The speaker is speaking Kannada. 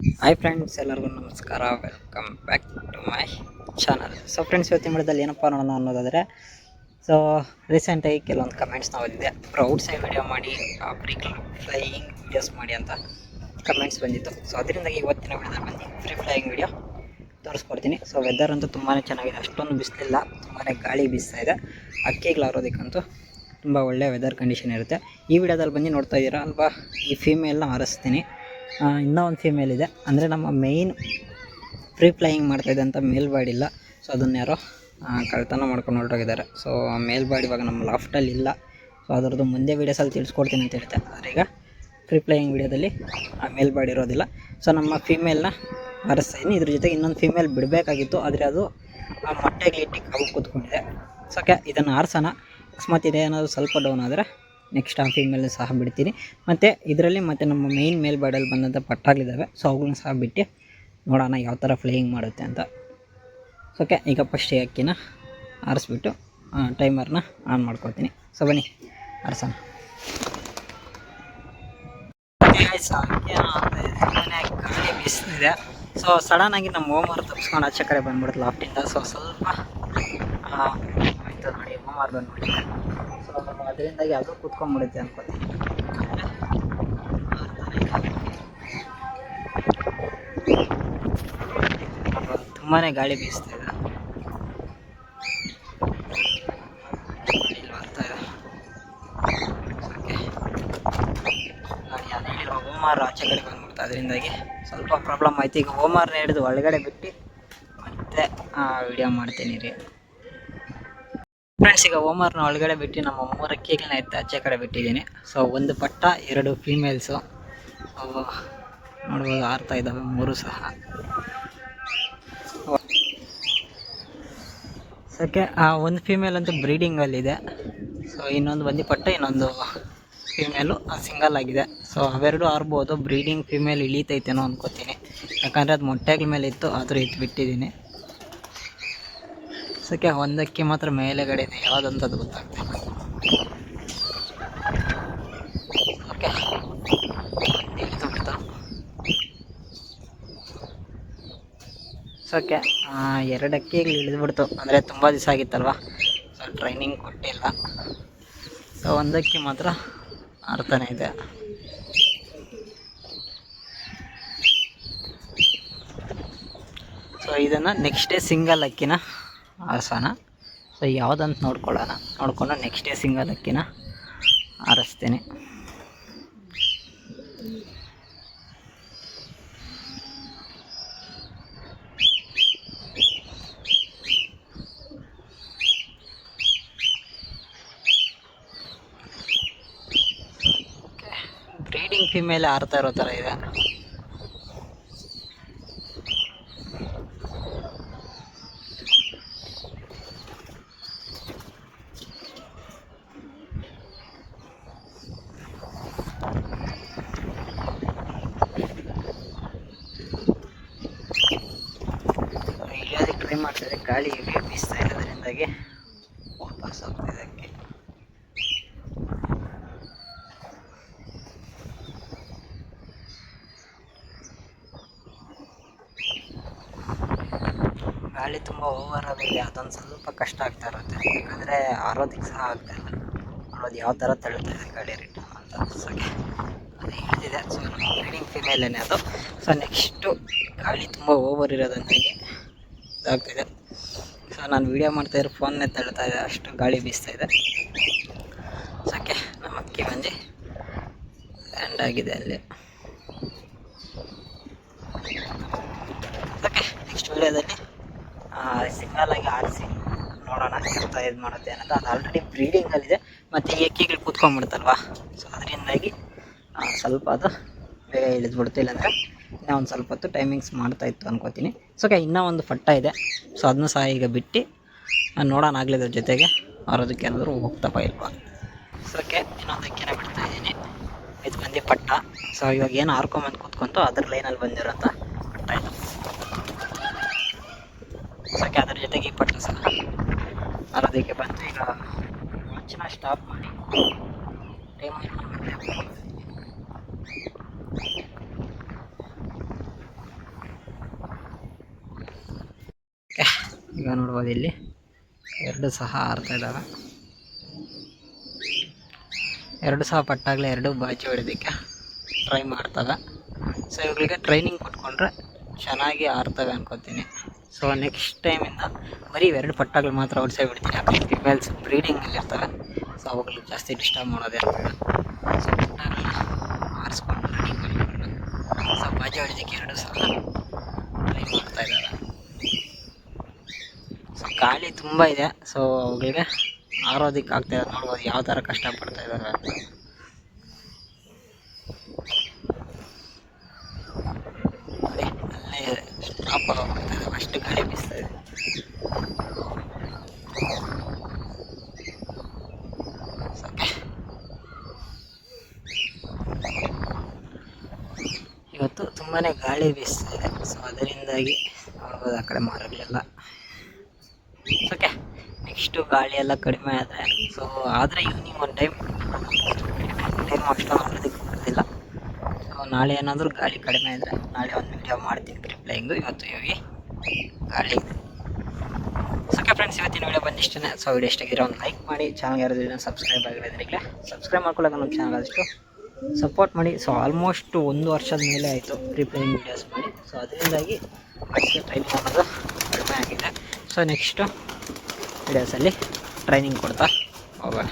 ಹಾಯ್ ಫ್ರೆಂಡ್ಸ್ ಎಲ್ಲರಿಗೂ ನಮಸ್ಕಾರ. Welcome back to my channel so friends ಇವತ್ತಿನ ವಿಡಿಯೋದಲ್ಲಿ ಏನಪ್ಪ ನೋಡೋಣ ಅನ್ನೋದಾದರೆ ಸೊ ರೀಸೆಂಟಾಗಿ ಕೆಲವೊಂದು ಕಮೆಂಟ್ಸ್ ನಾವು ಬಂದಿದೆ ಪ್ರೌಡ್ ಸೈ ವಿಡಿಯೋ ಮಾಡಿ ಫ್ರೀ ಫ್ಲೈಯಿಂಗ್ ವಿಡಿಯೋಸ್ ಮಾಡಿ ಅಂತ ಕಮೆಂಟ್ಸ್ ಬಂದಿತ್ತು. ಸೊ ಅದರಿಂದಾಗಿ ಇವತ್ತಿನ ವಿಡಿಯೋದಲ್ಲಿ ಬಂದು ಫ್ರೀ ಫ್ಲೈಯಿಂಗ್ ವಿಡಿಯೋ ತೋರಿಸ್ಕೊಡ್ತೀನಿ. ಸೊ ವೆದರ್ ಅಂತೂ ತುಂಬಾ ಚೆನ್ನಾಗಿದೆ. ಅಷ್ಟೊಂದು ಬಿಸಿಲಿಲ್ಲ ತುಂಬಾ ಗಾಳಿ ಬೀಸ್ತಾ ಇದೆ. ಅಕ್ಕಿಗಳು ಆರೋದಕ್ಕಂತೂ ತುಂಬ ಒಳ್ಳೆ ವೆದರ್ ಕಂಡೀಷನ್ ಇರುತ್ತೆ. ಈ ವಿಡಿಯೋದಲ್ಲಿ ಬಂದು ನೋಡ್ತಾ ಇದ್ದೀರಾ ಅಲ್ವಾ? ಈ ಫೀಮೇಲ್ನ ಆರಿಸ್ತೀನಿ. ಇನ್ನೂ ಒಂದು ಫೀಮೇಲ್ ಇದೆ. ಅಂದರೆ ನಮ್ಮ ಮೇಯ್ನ್ ಫ್ರೀ ಫ್ಲೈಯಿಂಗ್ ಮಾಡ್ತಾ ಇದ್ದಂಥ ಮೇಲ್ ಬಾಡಿ ಇಲ್ಲ. ಸೊ ಅದನ್ನ ಯಾರೋ ಕಳ್ತನ ಮಾಡ್ಕೊಂಡು ಹೊರಟೋಗಿದ್ದಾರೆ. ಸೊ ಮೇಲ್ ಬಾಡಿ ಇವಾಗ ನಮ್ಮ ಲಾಫ್ಟಲ್ಲಿ ಇಲ್ಲ. ಸೊ ಅದರದ್ದು ಮುಂದೆ ವೀಡಿಯೋಸಲ್ಲಿ ತಿಳಿಸ್ಕೊಡ್ತೀನಿ ಅಂತ ಹೇಳ್ತೆ. ಆದರೆ ಈಗ ಫ್ರೀ ಫ್ಲೈಯಿಂಗ್ ವೀಡಿಯೋದಲ್ಲಿ ಆ ಮೇಲ್ಬಾಡಿ ಇರೋದಿಲ್ಲ. ಸೊ ನಮ್ಮ ಫೀಮೇಲ್ನ ಹರಿಸ್ತೀನಿ ಇದ್ರ ಜೊತೆಗೆ ಇನ್ನೊಂದು ಫೀಮೇಲ್ ಬಿಡಬೇಕಾಗಿತ್ತು. ಆದರೆ ಅದು ಆ ಮೊಟ್ಟೆಗೆ ಇಟ್ಟಿಗೆ ಕೂತ್ಕೊಂಡಿದೆ. ಸೊ ಇದನ್ನು ಆರಿಸೋಣ. ಅಕಸ್ಮಾತ್ ಇದೆ ಏನಾದರೂ ಸ್ವಲ್ಪ ಡೌನ್ ಆದರೆ ನೆಕ್ಸ್ಟ್ ಆ ಮೇಲೆ ಸಹ ಬಿಡ್ತೀನಿ ಮತ್ತು ಇದರಲ್ಲಿ ಮತ್ತು ನಮ್ಮ ಮೇಯ್ನ್ ಮೇಲ್ಬಾಡಲ್ಲಿ ಬಂದಂಥ ಪಟ್ಟಾಗಳಿದ್ದಾವೆ ಸೊ ಅವುಗಳನ್ನ ಸಹ ಬಿಟ್ಟು ನೋಡೋಣ ಯಾವ ಥರ ಫ್ಲೈಯಿಂಗ್ ಮಾಡುತ್ತೆ ಅಂತ. ಓಕೆ ಈಗ ಫಸ್ಟ್ ಅಕ್ಕಿನ ಆರಿಸ್ಬಿಟ್ಟು ಟೈಮರ್ನ ಆನ್ ಮಾಡ್ಕೊಳ್ತೀನಿ. ಸೊ ಬನ್ನಿ, ಆರಿಸೋಣ. ಗಾಳಿ ಬೀಸ್ತಿದೆ. ಸೊ ಸಡನ್ನಾಗಿ ನಮ್ಮ ಹೋಮ್ವರ್ಕ್ ತಪ್ಪಿಸ್ಕೊಂಡು ಆಚೆ ಕಡೆ ಬಂದ್ಬಿಡುತ್ತೆ ಲಾಫ್ಟಿಂದ ಸೊ ಸ್ವಲ್ಪ ಆಯ್ತು ನೋಡಿ. ಸೊ ಅದರಿಂದಾಗಿ ಯಾವುದೋ ಕುತ್ಕೊಂಡ್ಬಿಡುತ್ತೆ ಅನ್ಕೋತೀನಿ ತುಂಬಾ ಗಾಳಿ ಬೀಸ್ತಾ ಇದೆ. ಹೋಮಾರ್ ಆಚೆ ಕಡೆ ಬಂದ್ಬಿಡ್ತು ಅದರಿಂದಾಗಿ ಸ್ವಲ್ಪ ಪ್ರಾಬ್ಲಮ್ ಆಯ್ತು. ಈಗ ಹೋಮಾರ್ನ ಹಿಡಿದು ಒಳಗಡೆ ಬಿಟ್ಟು ಮತ್ತೆ ವಿಡಿಯೋ ಮಾಡ್ತೀನಿ ರೀ. ಫ್ರೆಂಡ್ಸ್ ಈಗ ಓಮರ್ನ ಒಳಗಡೆ ಬಿಟ್ಟು ನಮ್ಮ ಮೂರು ಅಕ್ಕಿಗಳನ್ನ ಇತ್ತು ಆಚೆ ಕಡೆ ಬಿಟ್ಟಿದ್ದೀನಿ. ಸೊ ಒಂದು ಪಟ್ಟ, ಎರಡು ಫೀಮೇಲ್ಸು ಅವು ನೋಡ್ಬೋದು ಆರ್ತಾ ಇದ್ದಾವೆ ಮೂರು ಸಹ. ಸಕ್ಕೆ ಒಂದು ಫೀಮೇಲ್ ಅಂತೂ ಬ್ರೀಡಿಂಗಲ್ಲಿದೆ ಸೊ ಇನ್ನೊಂದು ಬಂದು ಪಟ್ಟ, ಇನ್ನೊಂದು ಫೀಮೇಲು ಸಿಂಗಲ್ ಆಗಿದೆ. ಸೊ ಅವೆರಡು ಆರ್ಬೋದು ಬ್ರೀಡಿಂಗ್ ಫೀಮೇಲ್ ಇಳೀತೈತೇನೋ ಅನ್ಕೋತೀನಿ. ಯಾಕಂದರೆ ಅದು ಮೊಟ್ಟೆಗಳ ಮೇಲೆ ಇತ್ತು, ಆದರೂ ಇತ್ತು ಬಿಟ್ಟಿದ್ದೀನಿ. ಸಕ್ಕೆ ಒಂದಕ್ಕೆ ಮಾತ್ರ ಮೇಲೆಗಡೆ ಇದೆ ಯಾವುದಂತದ್ದು ಗೊತ್ತಾಗ್ತಿಲ್ಲ ಓಕೆ ಇಳಿದು ಬಿಡ್ತು ಸೊ ಓಕೆ ಎರಡು ಅಕ್ಕಿಗಳು ಇಳಿದ್ಬಿಡ್ತು. ಅಂದರೆ ತುಂಬ ದಿವಸ ಆಗಿತ್ತಲ್ವ? ಸೊ ಟ್ರೈನಿಂಗ್ ಕೊಟ್ಟಿಲ್ಲ. ಸೊ ಒಂದಕ್ಕೆ ಮಾತ್ರ ಆಡ್ತಾನೆ ಇದೆ. ಸೊ ಇದನ್ನು ನೆಕ್ಸ್ಟ್ ಡೇ ಸಿಂಗಲ್ ಅಕ್ಕಿನ ಆರಿಸೋಣ ಸೊ ಯಾವುದಂತ ನೋಡ್ಕೊಳ್ಳೋಣ. ನೋಡ್ಕೊಂಡು ನೆಕ್ಸ್ಟ್ ಡೇ ಸಿಂಗಲ್ ಅಕ್ಕಿನ ಆರಿಸ್ತೀನಿ ಬ್ರೀಡಿಂಗ್ ಫಿಮೇಲ್ ಆರ್ತಾ ಇರೋ ಥರ ಇದೆ. ಮಾಡ್ತಾರೆ ಗಾಳಿ ಬೀಸ್ತಾ ಇರೋದ್ರಿಂದಾಗಿ ವಾಪಸ್ ಹೋಗ್ತಿದೆ ಗಾಳಿ ತುಂಬ ಓವರ್ ಆಗಿದೆ ಅದೊಂದು ಸ್ವಲ್ಪ ಕಷ್ಟ ಆಗ್ತಾ ಇರುತ್ತೆ. ಯಾಕಂದರೆ ಆರೋದಕ್ಕೆ ಸಹ ಆಗ್ತಾ ಇಲ್ಲ. ನೋಡೋದು ಯಾವ ಥರ ಇದೆ ಗಾಡಿ ರಿಟರ್ನ್ ಅಂತ ಅನ್ಸೋಕ್ಕೆ ಅದು ಹೇಳ್ತಿದೆ ಸೊ ನಮ್ಮ ಬ್ರೀಡಿಂಗ್ ಅದು. ಸೊ ನೆಕ್ಸ್ಟು ಗಾಳಿ ತುಂಬ ಓವರ್ ಇರೋದ್ರಿಂದಾಗಿ ಇದಾಗ್ತಿದೆ. ಸೊ ನಾನು ವೀಡಿಯೋ ಮಾಡ್ತಾಯಿರೋ ಫೋನ್ನೇ ತಳ್ತಾ ಇದೆ ಅಷ್ಟು ಗಾಳಿ ಬೀಸ್ತಾ ಇದೆ. ಸಾಕೆ ನಮ್ಮ ಅಕ್ಕಿ ಬಂದು ಲ್ಯಾಂಡ್ ಆಗಿದೆ ಅಲ್ಲಿ. ಓಕೆ ನೆಕ್ಸ್ಟ್ ವಿಡಿಯೋದಲ್ಲಿ ಸಿಗ್ನಲ್ ಆಗಿ ಆರಿಸಿ ನೋಡೋಣ ಅಂತ ಇದು ಮಾಡುತ್ತೆ ಅನ್ನೋದು. ಅದು ಆಲ್ರೆಡಿ ಬ್ರೀಡಿಂಗಲ್ಲಿದೆ ಮತ್ತು ಈ ಅಕ್ಕಿಗಳು ಕೂತ್ಕೊಂಡ್ಬಿಡ್ತಲ್ವಾ? ಸೊ ಅದರಿಂದಾಗಿ ಸ್ವಲ್ಪ ಅದು ಬೇಗ ಇಳಿದ್ಬಿಡ್ತು ಇಲ್ಲಾಂದರೆ ಇನ್ನೂ ಒಂದು ಸ್ವಲ್ಪ ಹೊತ್ತು ಟೈಮಿಂಗ್ಸ್ ಮಾಡ್ತಾ ಇತ್ತು ಅನ್ಕೋತೀನಿ. ಸೊ ಓಕೆ ಇನ್ನೂ ಒಂದು ಪಟ್ಟ ಇದೆ. ಸೊ ಅದನ್ನು ಸಹ ಈಗ ಬಿಟ್ಟು ನೋಡೋಣ ಆಗ್ಲಿದ್ರ ಜೊತೆಗೆ. ಆರೋದಕ್ಕೆ ಏನಾದರೂ ಹೋಗ್ತಪ್ಪ ಇಲ್ವಾ? ಸೊ ಇನ್ನೊಂದು ಅಕ್ಕಿನ ಬಿಡ್ತಾ ಇದ್ದೀನಿ. ಇದು ಬಂದು ಪಟ್ಟ ಸೊ ಇವಾಗ ಏನು ಹಾರ್ಕೊಂಬಂದು ಕೂತ್ಕೊಂತು ಅದ್ರ ಲೈನಲ್ಲಿ ಬಂದಿರೋಂಥ ಪಟ್ಟ ಇದು. ಸಕ್ಕೆ ಅದ್ರ ಜೊತೆಗೆ ಈ ಪಟ್ಟ ಸಹ. ಅರೋದಕ್ಕೆ ಬಂತು ಈಗ ವಾಚ್ನ ಸ್ಟಾಪ್ ಮಾಡಿ. ಟೈಮ್ ಈಗ ನೋಡ್ಬೋದು ಇಲ್ಲಿ. ಎರಡು ಸಹ ಆರ್ತಾ ಇದ್ದಾವೆ. ಎರಡು ಸಹ ಪಟ್ಟಾಗಲೇ ಎರಡು ಬಾಚಿ ಹೊಡೆಯೋದಕ್ಕೆ ಟ್ರೈ ಮಾಡ್ತವೆ. ಸೊ ಇವುಗಳಿಗೆ ಟ್ರೈನಿಂಗ್ ಕೊಟ್ಕೊಂಡ್ರೆ ಚೆನ್ನಾಗಿ ಆರ್ತವೆ ಅನ್ಕೋತೀನಿ. ಸೊ ನೆಕ್ಸ್ಟ್ ಟೈಮಿಂದ ಬರೀ ಇವೆರಡು ಪಟ್ಟಾಗಳು ಮಾತ್ರ ಓಡಿಸೇ ಬಿಡ್ತೀನಿ ಯಾಕಂದರೆ ಫಿಮೇಲ್ಸ್ ಬ್ರೀಡಿಂಗಲ್ಲಿ ಇರ್ತವೆ. ಸೊ ಅವುಗಳು ಜಾಸ್ತಿ ಡಿಸ್ಟರ್ಬ್ ಮಾಡೋದೇ ಬೇಡ ಸೊ ಪಟ್ಟಾಗಳನ್ನ ಆರಿಸ್ಕೊಂಡು ರೆಡಿ ಮಾಡಿ ಸೊ ಬಾಜಿ ಹೊಡೆಯೋದಕ್ಕೆ ಎರಡು ಸಲ ಟ್ರೈ ಮಾಡ್ತಾ ಇದ್ದಾರೆ ಗಾಳಿ ತುಂಬ ಇದೆ. ಸೊ ಅವುಗಳಿಗೆ ಆರೋದಕ್ಕೆ ಆಗ್ತಾ ಇದೆ. ನೋಡ್ಬೋದು ಯಾವ ಥರ ಕಷ್ಟಪಡ್ತಾ ಇದ್ದಾರೆ ಅಂತ. ಅಲ್ಲೇ ಸ್ಟಾಪ್ ಮಾಡ್ತಾ ಇದೆ. ಅಷ್ಟು ಗಾಳಿ ಬೀಸ್ತಾ ಇದೆ. ಇವತ್ತು ತುಂಬಾ ಗಾಳಿ ಬೀಸ್ತಾ ಇದೆ. ಸೊ ಅದರಿಂದಾಗಿ ನೋಡ್ಬೋದು ಆ ಕಡೆ ಮರಗಳೆಲ್ಲ ಓಕೆ ನೆಕ್ಸ್ಟು ಗಾಳಿ ಎಲ್ಲ ಕಡಿಮೆ ಆದರೆ ಸೊ ಆದರೆ ಈವ್ನಿಂಗ್ ಒಂದು ಟೈಮ್ ಟೈಮ್ ಅಷ್ಟು ಮಾಡೋದಕ್ಕೆ ಬರೋದಿಲ್ಲ ಸೊ ನಾಳೆ ಏನಾದರೂ ಗಾಳಿ ಕಡಿಮೆ ಆದರೆ ನಾಳೆ ಒಂದು ವಿಡಿಯೋ ಮಾಡ್ತೀನಿ ರಿಪ್ಲೈಂಗು ಇವತ್ತು ಯೋಗಿ ಗಾಳಿ ಸೊಕೆ ಫ್ರೆಂಡ್ಸ್ ಇವತ್ತಿನ ವಿಡಿಯೋ ಬಂದಿಷ್ಟೇ ಸೊ ವಿಡಿಯೋ ಇಷ್ಟಾಗಿರೋ ಒಂದು ಲೈಕ್ ಮಾಡಿ ಚಾನಲ್ ಯಾರಾದ್ರೂ ಸಬ್ಸ್ಕ್ರೈಬ್ ಆಗಿರೋದ್ರಿಗೆ ಸಬ್ಸ್ಕ್ರೈಬ್ ಮಾಡ್ಕೊಳ್ಳೋಕೆ ನಮ್ಮ ಚಾನಲ್ ಅಷ್ಟು ಸಪೋರ್ಟ್ ಮಾಡಿ. ಸೊ ಆಲ್ಮೋಸ್ಟ್ ಒಂದು ವರ್ಷದ ಮೇಲೆ ಆಯಿತು ರಿಪ್ಲೈಂಗ್ ವೀಡಿಯೋಸ್ ಮಾಡಿ. ಸೊ ಅದರಿಂದಾಗಿ ಮತ್ತೆ ಟ್ರೈನಿಂಗ್ ಮಾಡೋದು ಕಡಿಮೆ ಆಗಿದೆ. ಸೊ ನೆಕ್ಸ್ಟು ವಿಡಿಯೋಸಲ್ಲಿ ಟ್ರೈನಿಂಗ್ ಕೊಡ್ತಾ. ಹೋಗೋಣ